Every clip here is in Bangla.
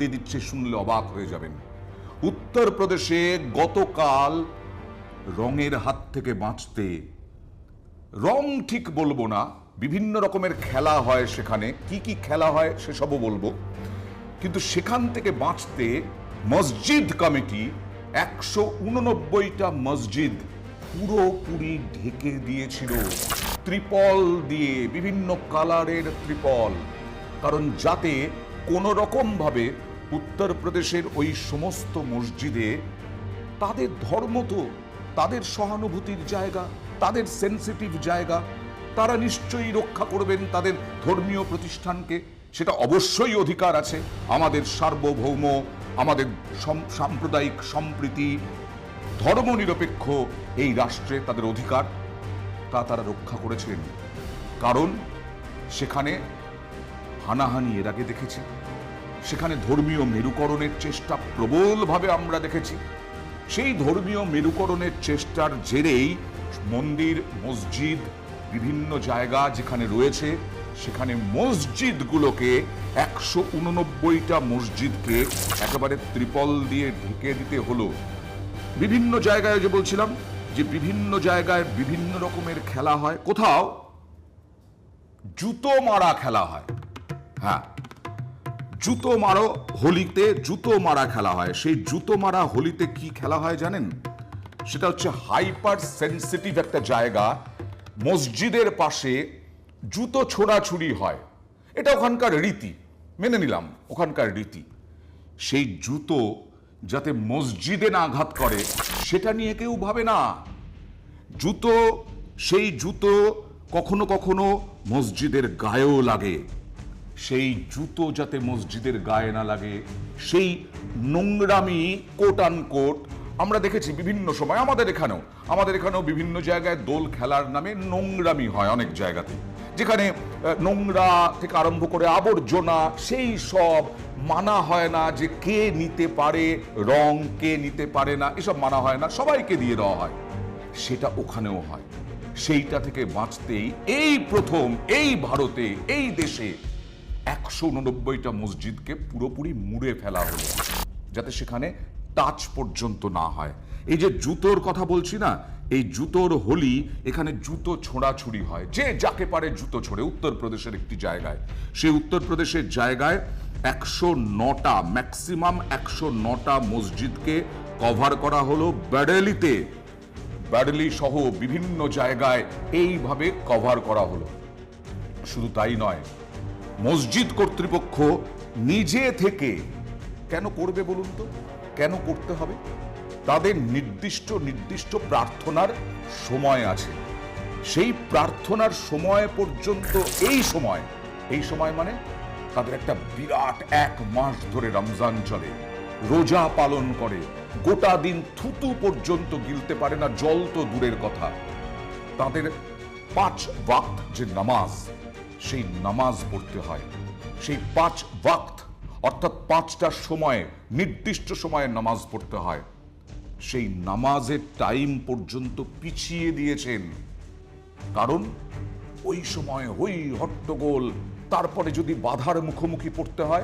দিচ্ছে, শুনলে অবাক হয়ে যাবেন। উত্তরপ্রদেশে গতকাল রঙের হাত থেকে বাঁচতে রং ঠিক বলব না, বিভিন্ন রকমের খেলা হয় সেখানে। কি কি খেলা হয় সেসবও বলব। কিন্তু সেখান থেকে বাঁচতে মসজিদ কমিটি একশো উননব্বইটা মসজিদ পুরোপুরি ঢেকে দিয়েছিল। ত্রিপল দিয়ে, বিভিন্ন কালারের ত্রিপল। কারণ যাতে কোনো রকমভাবে উত্তরপ্রদেশের ওই সমস্ত মসজিদে তাদের ধর্ম তো, তাদের সহানুভূতির জায়গা, তাদের সেন্সিটিভ জায়গা, তারা নিশ্চয়ই রক্ষা করবেন তাদের ধর্মীয় প্রতিষ্ঠানকে, সেটা অবশ্যই অধিকার আছে। আমাদের সার্বভৌম, আমাদের সাম্প্রদায়িক সম্প্রীতি, ধর্মনিরপেক্ষ এই রাষ্ট্রে তাদের অধিকার, তা তারা রক্ষা করেছেন। কারণ সেখানে হানাহানি এর আগে দেখেছি। সেখানে ধর্মীয় মেরুকরণের চেষ্টা প্রবলভাবে আমরা দেখেছি। সেই ধর্মীয় মেরুকরণের চেষ্টার জেরেই মন্দির, মসজিদ, বিভিন্ন জায়গা যেখানে রয়েছে, সেখানে মসজিদগুলোকে একশো উননব্বইটা মসজিদকে একেবারে ত্রিপল দিয়ে ঢেকে দিতে হলো। বিভিন্ন জায়গায় যে বলছিলাম যে বিভিন্ন জায়গায় বিভিন্ন রকমের খেলা হয়। কোথাও জুতো মারা খেলা হয়। হ্যাঁ জুতো মারো, হোলিতে জুতো মারা খেলা হয়। সেই জুতো মারা হোলিতে কি খেলা হয় জানেন? সেটা হচ্ছে হাইপার সেন্সিটিভ একটা জায়গা। মসজিদের পাশে জুতো ছোড়াছুড়ি হয়। এটা ওখানকার রীতি। মেনে নিলাম, ওখানকার রীতি। সেই জুতো যাতে মসজিদে না আঘাত করে, সেটা নিয়ে কেউ ভাবে না। জুতো, সেই জুতো কখনো কখনো মসজিদের গায়েও লাগে। সেই জুতো যাতে মসজিদের গায়ে না লাগে, সেই নোংরামি কোট আন কোট আমরা দেখেছি বিভিন্ন সময় আমাদের এখানেও। আমাদের এখানেও বিভিন্ন জায়গায় দোল খেলার নামে নোংরামি হয় অনেক জায়গাতে। যেখানে নোংরা থেকে আরম্ভ করে আবর্জনা, সেই সব মানা হয় না যে কে নিতে পারে, রং কে নিতে পারে না, এসব মানা হয় না, সবাইকে দিয়ে দেওয়া হয়। সেটা ওখানেও হয়। সেইটা থেকে বাঁচতেই এই প্রথম, এই ভারতে, এই দেশে একশো উননব্বইটা মসজিদকে পুরোপুরি মুড়ে ফেলা হলো, যাতে সেখানে টাচ পর্যন্ত না হয়। এই যে জুতোর কথা বলছি না, এই জুতোর হোলি এখানে জুতো ছোড়াছুড়ি হয়। যে যাকে পারে জুতো ছোড়ে, উত্তরপ্রদেশের একটি জায়গায়। সেই উত্তরপ্রদেশের জায়গায় একশো নটা, ম্যাক্সিমাম একশো নটা মসজিদকে কভার করা হলো ব্যাডেলিতে ব্যাডলি সহ বিভিন্ন জায়গায় এইভাবে কভার করা হলো। শুধু তাই নয় মসজিদ কর্তৃপক্ষ নিজে থেকে কেন করবে বলুন তো? কেন করতে হবে? তাদের নির্দিষ্ট নির্দিষ্ট প্রার্থনার সময় আছে। সেই প্রার্থনার সময় পর্যন্ত এই সময় এই সময় মানে তাদের একটা বিরাট এক মাস ধরে রমজান চলে। রোজা পালন করে। গোটা দিন থুতু পর্যন্ত গিলতে পারে না, জল তো দূরের কথা। তাদের পাঁচ ওয়াক্ত যে নামাজ সেই নামাজ পড়তে হয়। সেই পাঁচ ওয়াক্ত, অর্থাৎ পাঁচটা সময়ে, নির্দিষ্ট সময়ে নামাজ পড়তে হয়। সেই নামাজের টাইম পর্যন্ত পিছিয়ে দিয়েছেন। কারণ ওই সময় হই হট্টগোল, তারপরে যদি বাধার মুখোমুখি পড়তে হয়,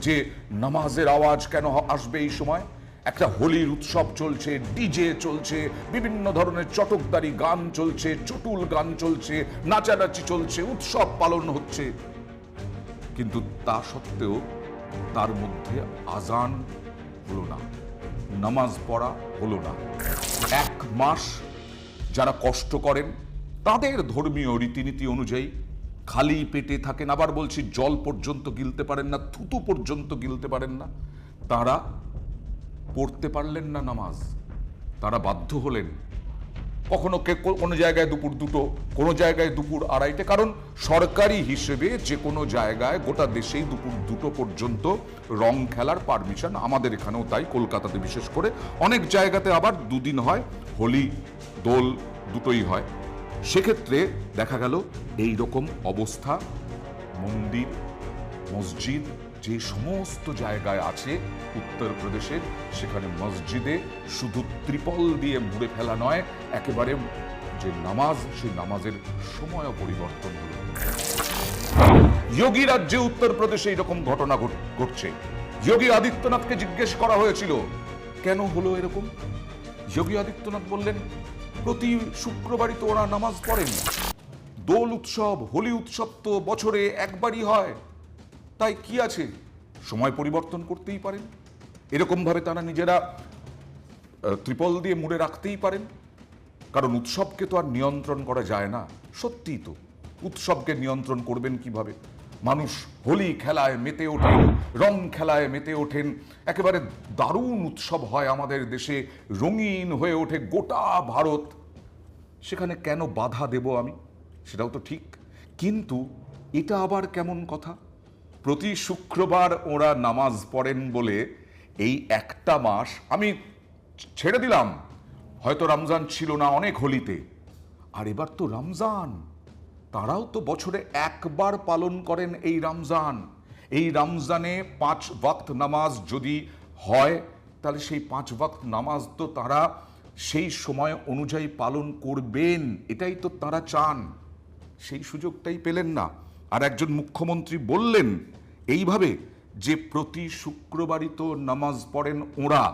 যে নামাজের আওয়াজ কেন আসবে এই সময়? একটা হোলির উৎসব চলছে, ডিজে চলছে, বিভিন্ন ধরনের চটকদারি গান চলছে, চটুল গান চলছে, নাচানাচি চলছে, উৎসব পালন হচ্ছে। কিন্তু তা সত্ত্বেও তার মধ্যে আজান হলো না, নামাজ পড়া হলো না। এক মাস যারা কষ্ট করেন, তাদের ধর্মীয় রীতিনীতি অনুযায়ী খালি পেটে থাকেন, আবার বলছি জল পর্যন্ত গিলতে পারেন না, থুতু পর্যন্ত গিলতে পারেন না, তারা পড়তে পারলেন না নামাজ, তারা বাধ্য হলেন। কখনো কে কোনো জায়গায় দুপুর দুটো, কোনো জায়গায় দুপুর আড়াইটে, কারণ সরকারি হিসেবে যে কোনো জায়গায় গোটা দেশেই দুপুর দুটো পর্যন্ত রং খেলার পারমিশন আমাদের এখানেও তাই, কলকাতাতে বিশেষ করে। অনেক জায়গাতে আবার দুদিন হয়, হোলি, দোল দুটোই হয়। সেক্ষেত্রে দেখা গেল এই রকম অবস্থা, মন্দির, মসজিদ যে সমস্ত জায়গায় আছে উত্তরপ্রদেশের সেখানে মসজিদে শুধু ত্রিপল দিয়ে মুড়ে ফেলা নয়, একেবারে যে নামাজ, সেই নামাজের সময় পরিবর্তন হলো। যোগী রাজ্যে উত্তরপ্রদেশে এরকম ঘটনা ঘট- ঘটছে। যোগী আদিত্যনাথকে জিজ্ঞেস করা হয়েছিল, কেন হলো এরকম? যোগী আদিত্যনাথ বললেন, প্রতি শুক্রবারই তো ওরা নামাজ পড়েন। দোল উৎসব, হোলি উৎসব তো বছরে একবারই হয়। তাই কি আছে? সময় পরিবর্তন করতেই পারেন। এরকমভাবে তারা নিজেরা ত্রিপল দিয়ে মুড়ে রাখতেই পারেন। কারণ উৎসবকে তো আর নিয়ন্ত্রণ করা যায় না। সত্যিই তো, উৎসবকে নিয়ন্ত্রণ করবেন কীভাবে? মানুষ হোলি খেলায় মেতে ওঠেন, রং খেলায় মেতে ওঠেন। একেবারে দারুণ উৎসব হয় আমাদের দেশে, রঙিন হয়ে ওঠে গোটা ভারত। সেখানে কেন বাধা দেব আমি? সেটাও তো ঠিক। কিন্তু এটা আবার কেমন কথা? প্রতি শুক্রবার ওরা নামাজ পড়েন বলে এই একটা মাস আমি ছেড়ে দিলাম। হয়তো রমজান ছিল না অনেক হোলিতে। আর এবার তো রমজান। তারাও তো বছরে একবার পালন করেন এই রমজান। এই রমজানে পাঁচ ওয়াক্ত নামাজ যদি হয়, তাহলে সেই পাঁচ ওয়াক্ত নামাজ তো তারা সেই সময় অনুযায়ী পালন করবেন। এটাই তো তারা চান। সেই সুযোগটাই পেলেন না। আর একজন মুখ্যমন্ত্রী বললেন, এইভাবে যে প্রতি শুক্রবারই তো নামাজ পড়েন ওরা,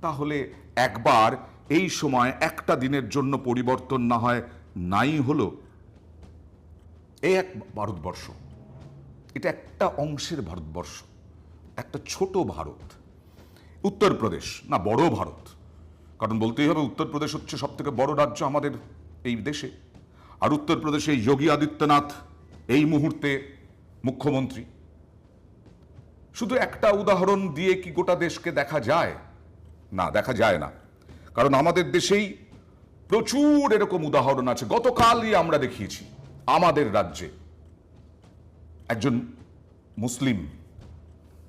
তাহলে একবার এই সময় একটা দিনের জন্য পরিবর্তন না হয়, নাই হলো? এই এক ভারতবর্ষ। এটা একটা অংশের ভারতবর্ষ, একটা ছোট ভারত। উত্তরপ্রদেশ, না বড় ভারত। কারণ বলতেই হবে, উত্তরপ্রদেশ হচ্ছে সব থেকে বড় রাজ্য আমাদের এই দেশে। আর উত্তরপ্রদেশে যোগী আদিত্যনাথ এই মুহূর্তে মুখ্যমন্ত্রী, শুধু একটা উদাহরণ দিয়ে কি গোটা দেশকে দেখা যায়? না, দেখা যায় না। কারণ আমাদের দেশেই প্রচুর এরকম উদাহরণ আছে, গতকালই আমরা দেখিয়েছি, আমাদের রাজ্যে। একজন মুসলিম,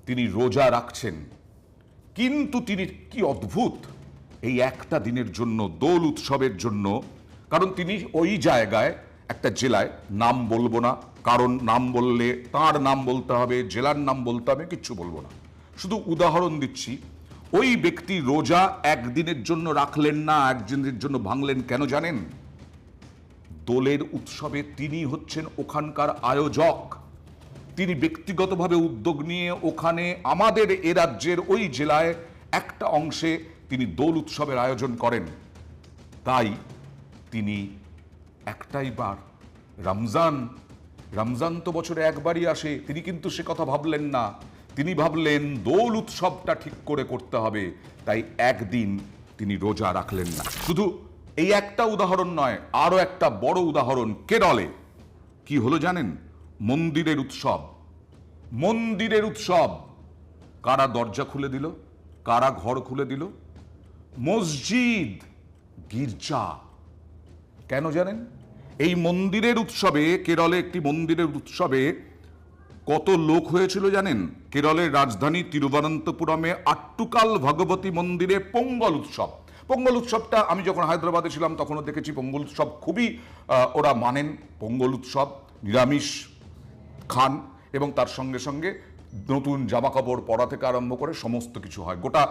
তিনি রোজা রাখছেন, কিন্তু তিনি কি অদ্ভুত, এই একটা দিনের জন্য, দোল উৎসবের জন্য, কারণ তিনি ওই জায়গায়, একটা জেলায়, নাম বলব না কারণ নাম বললে, তার নাম বলতে হবে, জেলার নাম বলতে হবে, কিচ্ছু বলব না। শুধু উদাহরণ দিচ্ছি, ওই ব্যক্তি রোজা একদিনের জন্য রাখলেন না, একদিনের জন্য ভাঙলেন কেন জানেন? দোলের উৎসবে তিনি হচ্ছেন ওখানকার আয়োজক। তিনি ব্যক্তিগতভাবে উদ্যোগ নিয়ে ওখানে আমাদের এ রাজ্যের ওই জেলায় একটা অংশে তিনি দোল উৎসবের আয়োজন করেন। তাই তিনি একটাই বার রমজান রমজান তো বছরে একবারই আসে, তিনি কিন্তু সে কথা ভাবলেন না। তিনি ভাবলেন, দোল উৎসবটা ঠিক করে করতে হবে, তাই একদিন তিনি রোজা রাখলেন না। শুধু এই একটা উদাহরণ নয়, আরও একটা বড় উদাহরণ, কেরলে। কি হলো জানেন? মন্দিরের উৎসব। মন্দিরের উৎসব। কারা দরজা খুলে দিল? কারা ঘর খুলে দিল? মসজিদ গির্জা। কেন জানেন? এই মন্দিরের উৎসবে, কেরলে একটি মন্দিরের উৎসবে কত লোক হয়েছিল জানেন? কেরলের রাজধানী তিরুবনন্তপুরমে আট্টুকাল ভগবতী মন্দিরে পঙ্গল উৎসব। পঙ্গল উৎসবটা আমি যখন হায়দ্রাবাদে ছিলাম, তখনও দেখেছি পঙ্গল উৎসব খুবই ওরা মানেন পঙ্গল উৎসব, নিরামিষ খান এবং তার সঙ্গে সঙ্গে নতুন জামা কাপড় পরা থেকে আরম্ভ করে সমস্ত কিছু হয়। গোটা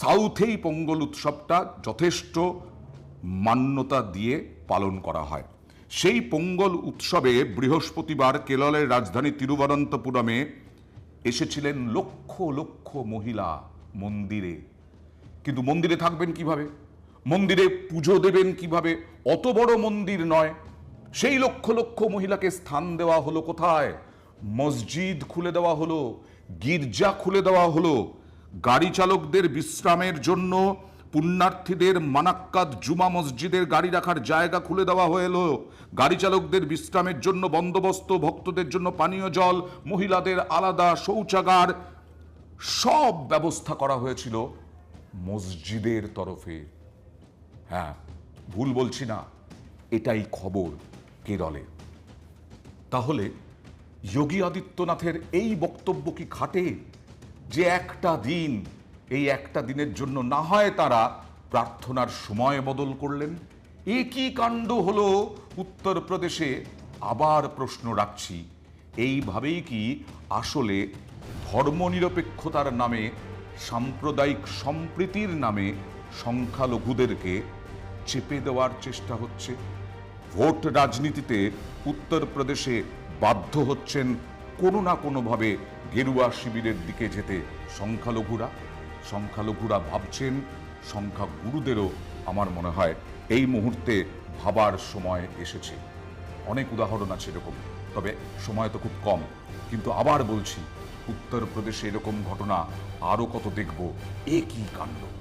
সাউথেই পোঙ্গল উৎসবটা যথেষ্ট মান্যতা দিয়ে পালন করা হয়। সেই পোঙ্গল উৎসবে বৃহস্পতিবার কেরলের রাজধানী তিরুবনন্তপুরমে এসেছিলেন লক্ষ লক্ষ মহিলা মন্দিরে। কিন্তু মন্দিরে থাকবেন কীভাবে? মন্দিরে পুজো দেবেন কীভাবে? অত বড় মন্দির নয়। সেই লক্ষ লক্ষ মহিলাকে স্থান দেওয়া হলো কোথায়? মসজিদ খুলে দেওয়া হলো, গির্জা খুলে দেওয়া হলো। গাড়ি চালকদের বিশ্রামের জন্য পুণ্যার্থীদের মানাক্কাত জুমা মসজিদের গাড়ি রাখার জায়গা খুলে দেওয়া হলো গাড়ি চালকদের বিশ্রামের জন্য বন্দোবস্ত, ভক্তদের জন্য পানীয় জল, মহিলাদের আলাদা শৌচাগার, সব ব্যবস্থা করা হয়েছিল মসজিদের তরফে। হ্যাঁ ভুল বলছি না, এটাই খবর কেরলে। তাহলে যোগী আদিত্যনাথের এই বক্তব্য কি খাটে? যে একটা দিন এই একটা দিনের জন্য না হয় তারা প্রার্থনার সময় বদল করলেন। এ কি কাণ্ড হলো উত্তরপ্রদেশে। আবার প্রশ্ন রাখছি, এইভাবেই কি আসলে ধর্মনিরপেক্ষতার নামে, সাম্প্রদায়িক সম্প্রীতির নামে সংখ্যালঘুদেরকে চেপে দেওয়ার চেষ্টা হচ্ছে? ভোট রাজনীতিতে উত্তরপ্রদেশে বাধ্য হচ্ছেন কোনো না কোনোভাবে গেরুয়া শিবিরের দিকে যেতে সংখ্যালঘুরা? সংখ্যালঘুরা ভাবছেন সংখ্যা গুরুদেরও আমার মনে হয় এই মুহূর্তে ভাবার সময় এসেছে। অনেক উদাহরণ আছে এরকম, তবে সময় তো খুব কম। কিন্তু আবার বলছি, উত্তরপ্রদেশে এরকম ঘটনা আরও কত দেখব, এ কী কাণ্ড?